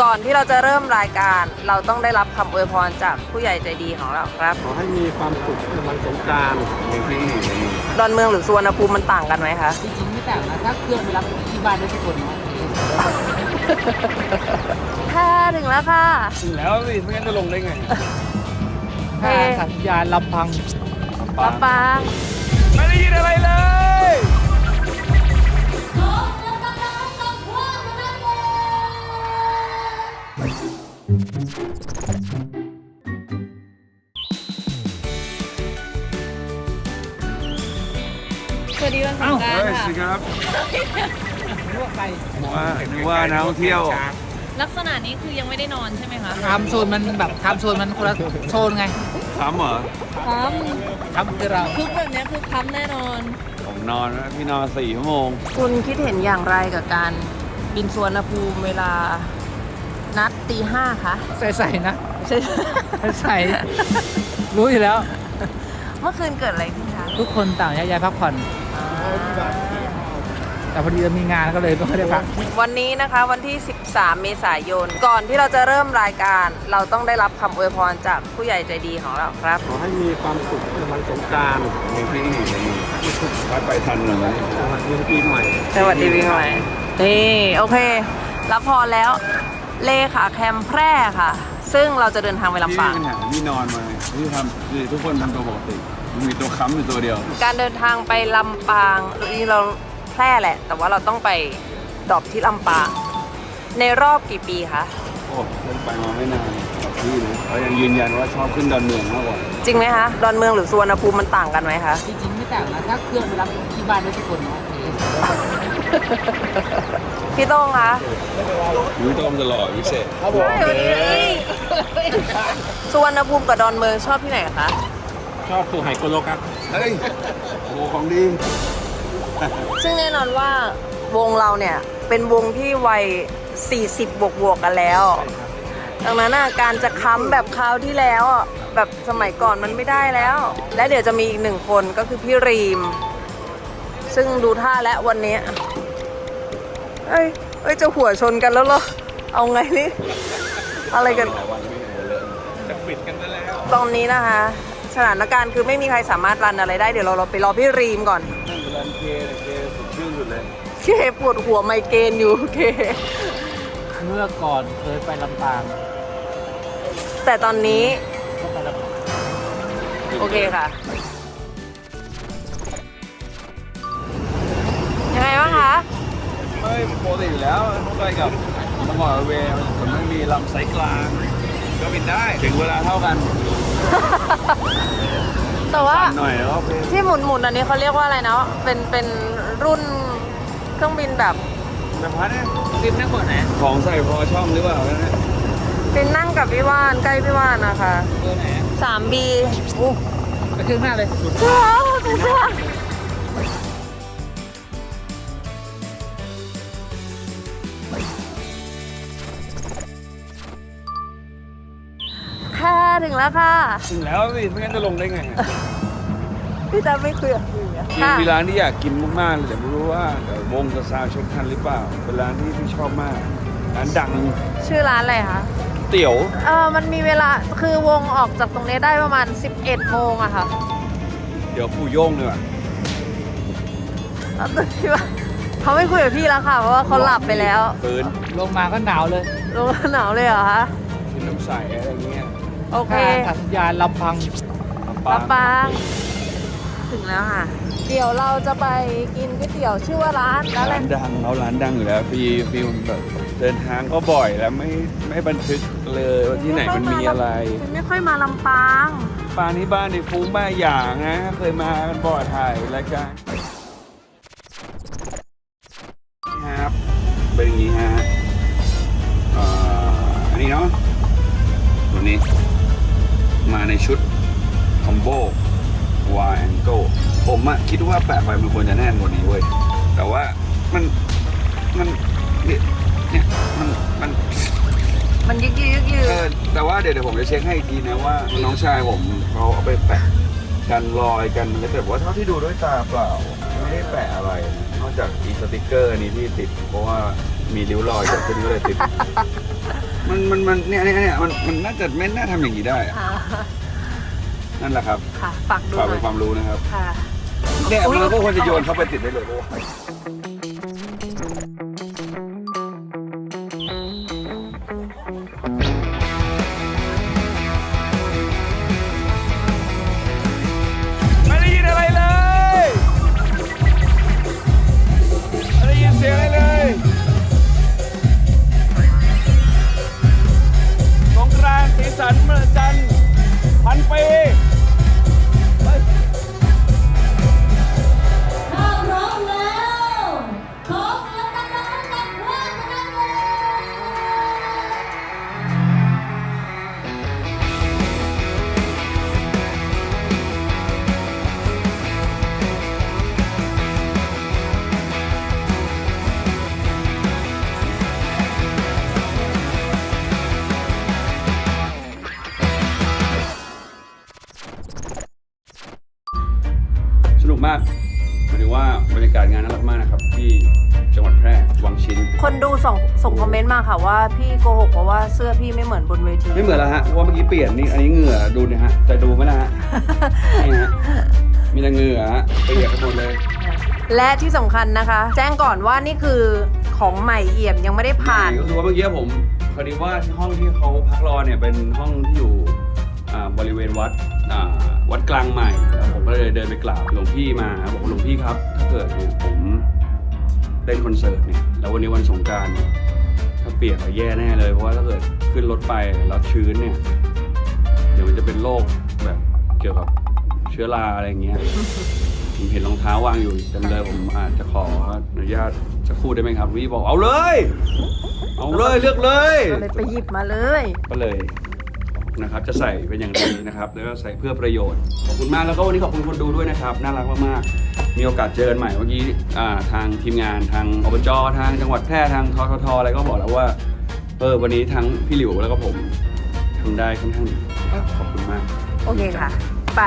ก่อนที่เราจะเริ่มรายการ เราต้องได้รับคำอวยพรจากผู้ใหญ่ใจดีของเราครับ ขอให้มีความสุขในวันสงกรารในที่ดอนเมืองหรือสุวรรณภูมิมันต่างกันไหมคะ จริงๆไม่ต่างนะถ้าเครื่องไปรับที่บ้านได้ทุกคนเนาะค่ะถึงแล้วค่ะ ถึงแล้วสิไม่งั้นจะลงได้ไงเฮ้ ถ้าสัญญาณลำพัง ลำปาง ไม่ได้ยินอะไรเลย สวัสดีวันสงกรารเฮ้ยค่ะสิครับลวกไปว่านึกว่านักท่องเที่ยว ลักษณะนี้คือยังไม่ได้นอนใช่ไหมคะไทม์โซนมันแบบไทม์โซนมันคนละโซนไงค้ำเหรอค้ำทำคือเรา คึกแบบนี้คือค้ำแน่นอน ผมนอนนะพี่นอนสี่ชั่วโมง คุณคิดเห็นอย่างไรกับการบินสวนภูมิเวลา นัดตีห้าคะใส่ๆนะใช่ ใส่ๆรู้อยู่แล้ว เมื่อคืนเกิดอะไรขึ้นคะทุกคนต่างแยกย้ายพักผ่อน แต่พอดีเรามีงานก็เลยไม่ได้พัก วันนี้นะคะวันที่ 13 เมษายน ก่อนที่เราจะเริ่มรายการ เราต้องได้รับคำอวยพรจากผู้ใหญ่ใจดีของเราครับ ขอให้มีความสุขในวันสงกรารในที่ไปไปทันเลยนะสวัสดีปีใหม่ สวัสดีพี่ใหม่นี่โอเค รับพรแล้ว เลขาแคมป์แพร่ค่ะ ซึ่งเราจะเดินทางไปลำปางพี่เนี่ยพี่นอนมาพี่ทำคือทุกคนทำตัวปกติมีตัวค้ำอยู่ตัวเดียว การเดินทางไปลำปางนี่เราแพร่แหละ แต่ว่าเราต้องไปดรอปที่ลำปาง ในรอบกี่ปีคะโอ้เล่นไปมาไม่นานกับพี่นะเขายังยืนยันว่าชอบขึ้นดอนเมืองมากกว่าจริงไหมคะดอนเมืองหรือสุวรรณภูมิมันต่างกันไหมคะ จริงๆไม่ต่างนะถ้าเครื่องไปรับที่บ้านได้ทุกคนเนาะ พี่โต้งคะวิต้มจะหล่อพิเศษใช่วันนี้สุวรรณภูมิกับดอนเมืองชอบที่ไหนคะชอบสุไหโกโลครับเฮ้ยโอ้ของดี ซึ่งแน่นอนว่าวงเราเนี่ย เป็นวงที่วัย 40 บวกบวกๆกันแล้ว ดังนั้นน่ะการจะค้ำแบบคราวที่แล้วอะแบบสมัยก่อนมันไม่ได้แล้ว และเดี๋ยวจะมีอีกหนึ่งคนก็คือพี่รีม ซึ่งดูท่าและวันนี้ เอ้ยเอ้ยจะหัวชนกันแล้วเหรอ เอาไงนี่ อะไรกัน จะปิดกันซะแล้วตอนนี้นะคะ สถานการณ์คือไม่มีใครสามารถรันอะไรได้ เดี๋ยวเราเราไปรอพี่รีมก่อน นั่งรันเคเลยเคสดชื่นสุดเลย เคปวดหัวไมเกรนอยู่เค เมื่อก่อนเคยไปลำปางแต่ตอนนี้ก็ไปลำปางโอเคค่ะ ยังไงบ้างคะ ไม่ปกติอยู่แล้วต้องไปกับมังกรเวย์มันไม่มีลำไซส์กลาง ก็บินได้ถึงเวลาเท่ากันแต่ว่าหน่อยแล้วก็เป็นที่หมุนหมุนๆอันนี้เขาเรียกว่าอะไรนะเป็นเป็นรุ่นเครื่องบินแบบแบบพัดเนี่ยฟิล์มนั่งก่อนไหนของใส่พอช่องหรือเปล่าเนี่ยเป็นนั่งกับพี่ว่านใกล้พี่ว่านนะคะเบอร์ไหนอะ 3B โอ้ไปเครื่องหน้าเลยเจ้าเจ้าค่ะ ถึงแล้วค่ะถึงแล้วสิไม่งั้นจะลงได้ไงพี่จะไม่คุยกับพี่อะมีค่ะมีร้านที่อยากกินมากๆเลยแต่ไม่รู้ว่าเดี๋ยววงจะซาวเช็คทันหรือเปล่า เป็นร้านที่พี่ชอบมาก ร้านดังชื่อร้านอะไรคะเตี๋ยว เออมันมีเวลาคือวงออกจากตรงนี้ได้ประมาณ 11โมงอะค่ะเดี๋ยวผู้โย่งดีกว่าแล้วพี่ว่าเขาไม่คุยกับพี่แล้วค่ะ เพราะว่าเขาหลับไปแล้วปืนลงมาก็หนาวเลยลงหนาวเลยเหรอคะกินน้ำใสอะไรเงี้ย โอเคถ้าสัญญาณลำพังลำปาปางถึงแล้วค่ะ เดี๋ยวเราจะไปกินก๋วยเตี๋ยวชื่อว่าร้านร้านอะไรร้านดังเอาร้านดังอยู่แล้วฟีฟีลแบบเดินทางก็บ่อยแล้วไม่ไม่บันทึกเลยว่าที่ไหนมันมีอะไรฉันไม่ค่อยมาลำปางปานที่บ้านในฟุ้งบ้าอย่างนะเคยมากันบ่อยถ่ายรายการครับเป็นอย่างนี้ฮะเอ่ออันนี้เนาะตัวนี้มา ในชุดคอมโบวายแองโกผมอะคิดว่าแปะไปมันควรจะแน่นกว่านี้เว้ย แต่ว่ามันมันเนี่ยเนี่ยมันมันมันยึกยืกยืเออแต่ว่าเดี๋ยวเดี๋ยวผมจะเช็คให้อีกทีนะว่า น้องชายผมเขาเอาไปแปะกันรอยกันอะไรแต่ว่าเท่าที่ดูด้วยตาเปล่า ไม่ได้แปะอะไรนะนอกจากอีสติกเกอร์นี้ที่ติด เพราะว่า มีริ้วรอยเกิดขึ้นก็เลยติดมันมันเนี่ยเนี่ยเนี่ยมันมันน่าจะไม่น่าทำอย่างนี้ได้อะอ่านั่นแหละครับค่ะฝากดูฝากหน่เป็อนยความรู้นะครับค่ะ เนี่ยอุ๊ยเราก็ควรจะโยนเข้าไปติดได้เลยเพราะว่า รรยากาศงานน่ารักมากนะครับ ที่จังหวัดแพร่วังชิ้น คนดูส่งส่งคอมเมนต์มาค่ะว่าพี่โกหกเพราะว่าเสื้อพี่ไม่เหมือนบนเวทีไม่เหมือนแล้วฮะเพราะว่าเมื่อกี้เปลี่ยนนี่อันนี้เหงื่อดูเนี่ยฮะจะดูไหมนะฮะนี่ฮะมีแต่เหงื่อฮะเปียกไปหมดเลย และที่สำคัญนะคะ แจ้งก่อนว่านี่คือของใหม่เอี่ยมยังไม่ได้ผ่าน ก็คือว่าเมื่อกี้ผมพอดีว่าที่ห้องที่เขาพักรอเนี่ยเป็นห้องที่อยู่อ่าบริเวณวัดอ่าวัดกลางใหม่แล้วผมก็เลยเดินไปกราบหลวงพี่มาบอกว่าหลวงพี่ครับ ถ้าเกิดเนี่ยผมเล่นคอนเสิร์ตเนี่ยแล้ววันนี้วันสงกรารเนี่ยถ้าเปียกอะแย่แน่เลยเพราะว่าถ้าเกิดขึ้นรถไปแล้วชื้นเนี่ยเดี๋ยวมันจะเป็นโรคแบบเกี่ยวกับเชื้อราอะไรอย่างเงี้ยผมเห็นรองเท้าวางอยู่เต็มเลยผมอาจจะขออนุญาตสักครู่ได้ไหมครับวิบอกเอาเลย เอาเลยเลือกเลย ก็เลยไปหยิบมาเลย ก็เลย นะครับจะใส่เป็นอย่างดีนะครับแล้วก็ใส่เพื่อประโยชน์ ขอบคุณมากแล้วก็วันนี้ขอบคุณคนดูด้วยนะครับน่ารักมากๆมีโอกาสเจอกันใหม่เมื่อกี้อ่าทางทีมงานทางอบจทางจังหวัดแพร่ทางทททอะไรก็บอกแล้วว่าเออวันนี้ทั้งพี่หลิวแล้วก็ผมทำได้ค่อนข้างดีนะครับขอบคุณมาก โอเคค่ะ ไป